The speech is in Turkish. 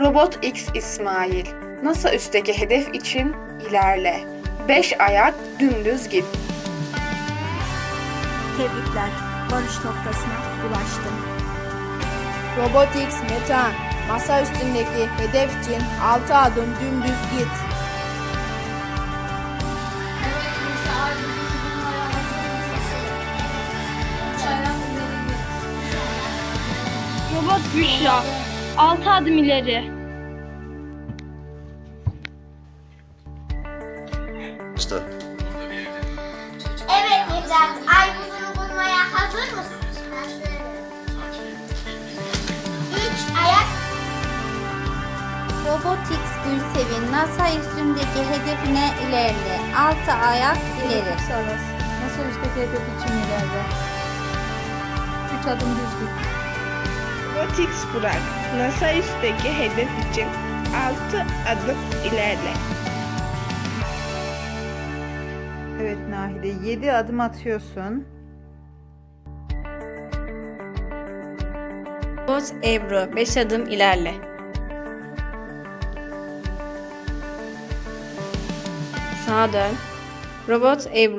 Robot X İsmail. NASA üstteki hedef için ilerle. 5 ayak dümdüz git. Tebrikler. Varış noktasına ulaştın. Robotix Metehan, masa üstündeki hedef için 6 adım dümdüz git. Robot Büşra. 6 adım ileri. İşte. Evet Necat, ay buzunu bulmaya hazır mısın? Hazırım. Üç ayak Robotix Gülsevin NASA üstündeki hedefine ilerle. Altı ayak ileri. Masa üstteki hedef için ilerle. 3 adım düz git. Robotix Burak, NASA üstteki hedef için 6 adım ilerle. Evet Nahide 7 adım atıyorsun. Robot Ebru 5 adım ilerle. Sağa dön. Robot Ebru